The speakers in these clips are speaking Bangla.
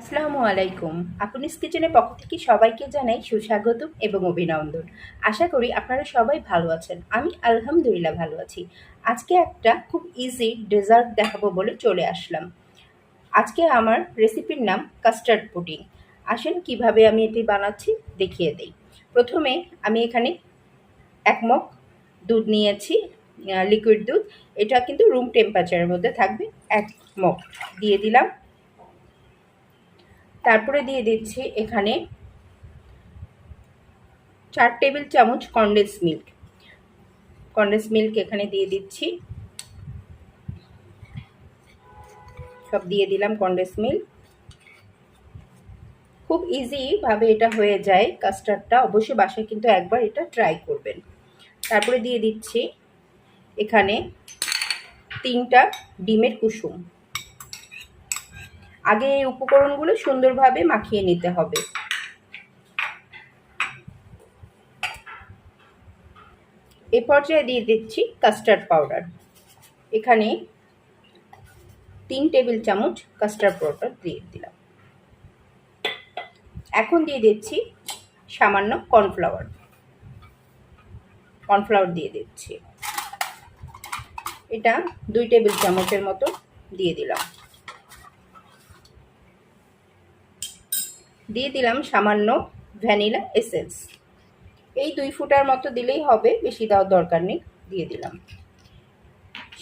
আসসালামু আলাইকুম। আপনি কিচেনের পক্ষ থেকে সবাইকে জানাই সুস্বাগতম এবং অভিনন্দন। আশা করি আপনারা সবাই ভালো আছেন। আমি আলহামদুলিল্লাহ ভালো আছি। আজকে একটা খুব ইজি ডেজার্ট দেখাবো বলে চলে আসলাম। আজকে আমার রেসিপির নাম কাস্টার্ড পুডিং আসেন, কীভাবে আমি এটি বানাচ্ছি দেখিয়ে দিই। প্রথমে আমি এখানে এক মগ দুধ নিয়েছি লিকুইড দুধ। এটা কিন্তু রুম টেম্পারেচারের মধ্যে থাকবে। এক মগ দিয়ে দিলাম। তারপরে দিয়ে দিচ্ছি এখানে চার টেবিল চামচ কন্ডেন্স মিল্ক কন্ডেন্স মিল্ক এখানে দিয়ে দিচ্ছি। সব দিয়ে দিলাম কন্ডেন্স মিল্ক খুব ইজিভাবে এটা হয়ে যায় কাস্টার্ডটা অবশ্যই বাসায় কিন্তু একবার এটা ট্রাই করবেন। তারপরে দিয়ে দিচ্ছি এখানে তিনটা ডিমের কুসুম। আগে এই উপকরণগুলো সুন্দরভাবে মাখিয়ে নিতে হবে। এ পর্যায়ে দিয়ে দিচ্ছি কাস্টার্ড পাউডার এখানে তিন টেবিল চামচ কাস্টার্ড পাউডার দিয়ে দিলাম। এখন দিয়ে দিচ্ছি সামান্য কর্নফ্লাওয়ার কর্নফ্লাওয়ার দিয়ে দিচ্ছি। এটা দুই টেবিল চামচের মতো দিয়ে দিলাম। দিয়ে দিলাম সামান্য ভ্যানিলা এসেন্স। এই দুই ফুটার মতো দিলেই হবে, বেশি দেওয়ার দরকার নেই, দিয়ে দিলাম।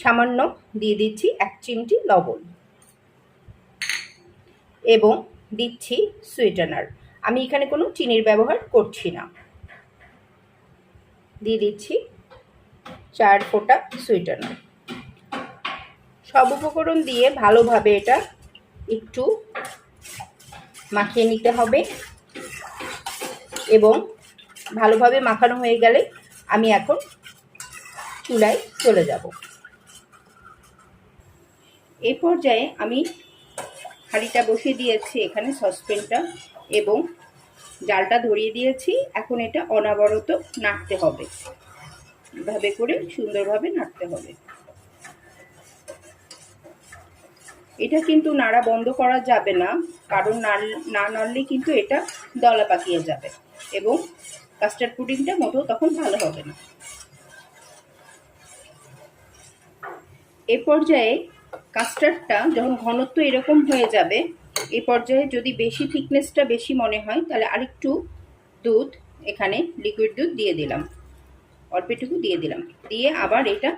সামান্য দিয়ে দিচ্ছি এক চিমটি লবণ। এবং দিচ্ছি সুইটানার। আমি এখানে কোনো চিনির ব্যবহার করছি না। দিয়ে দিচ্ছি চার ফোঁটা সুইটানার। সব উপকরণ দিয়ে ভালোভাবে এটা একটু মাখিয়ে নিতে হবে। এবং ভালোভাবে মাখানো হয়ে গেলে আমি এখন চুলায় চলে যাব। এই পর্যায়ে আমি হাঁড়িটা বসিয়ে দিয়েছি, এখানে সসপেনটা এবং জালটা ধরিয়ে দিয়েছি। এখন এটা অনাবরত নাড়তে হবে। এভাবে করে সুন্দরভাবে নাড়তে হবে। এটা কিন্তু নাড়া বন্ধ করা যাবে না, কারণ না নাড়লে কিন্তু এটা দলা পাকিয়ে যাবে এবং কাস্টার্ড পুডিংটা মোটেও তখন ভালো হবে না। এ পর্যায়ে কাস্টার্ডটা যখন ঘনত্ব এরকম হয়ে যাবে, এ পর্যায়ে যদি বেশি থিকনেসটা বেশি মনে হয়, তাহলে আরেকটু দুধ, এখানে লিকুইড দুধ দিয়ে দিলাম। অল্পটুকু দিয়ে দিলাম। দিয়ে আবার এটা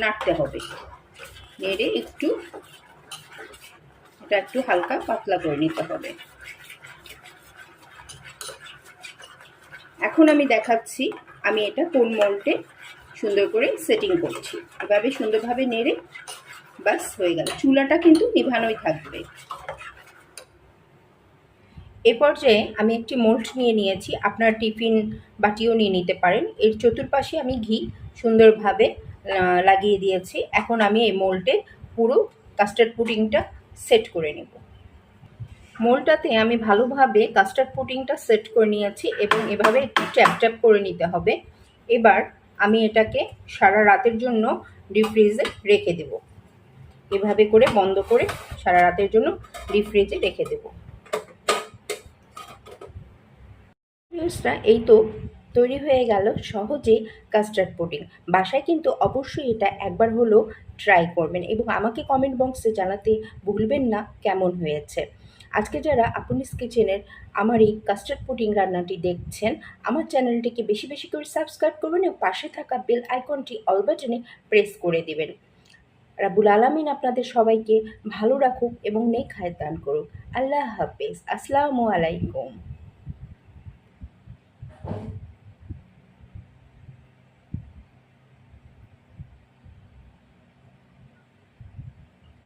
নাড়তে হবে। নেড়ে একটু এটা একটু হালকা পাতলা করে নিতে হবে। এখন আমি দেখাচ্ছি, আমি এটা কোন মোল্টে সুন্দর করে সেটিং করছি। এভাবে সুন্দরভাবে নেড়ে বাস হয়ে গেল। চুলাটা কিন্তু নিভানোই থাকবে। এ পর্যায়ে আমি একটি মোল্ট নিয়ে নিয়েছি। আপনার টিফিন বাটিও নিয়ে নিতে পারেন। এর চতুর্পাশে আমি ঘি সুন্দরভাবে লাগিয়ে দিয়েছি। এখন আমি এই মোল্টে পুরো কাস্টার্ড পুডিংটা সেট করে নেব। মোলটাতে আমি ভালোভাবে কাস্টার্ড পুডিংটা সেট করে নিয়েছি এবং এভাবে একটু ট্যাপ ট্যাপ করে নিতে হবে। এবার আমি এটাকে সারা রাতের জন্য ডিপ ফ্রিজে রেখে দেব। এভাবে করে বন্ধ করে সারা রাতের জন্য ডিপ ফ্রিজে রেখে দেব। এই তো তৈরি হয়ে গেল সহজে কাস্টার্ড পুডিং বাসায় কিন্তু অবশ্যই এটা একবার হলেও ট্রাই করবেন এবং আমাকে কমেন্ট বক্সে জানাতে ভুলবেন না কেমন হয়েছে। আজকে যারা আপুনিস কিচেনের আমার এই কাস্টার্ড পুডিং রান্নাটি দেখছেন, আমার চ্যানেলটিকে বেশি বেশি করে সাবস্ক্রাইব করবেন এবং পাশে থাকা বেল আইকনটি অল বাটনে প্রেস করে দেবেন। রাবুল আলমিন আপনাদের সবাইকে ভালো রাখুক এবং নেখায় দান করুক। আল্লাহ হাফেজ। আসসালামু আলাইকুম।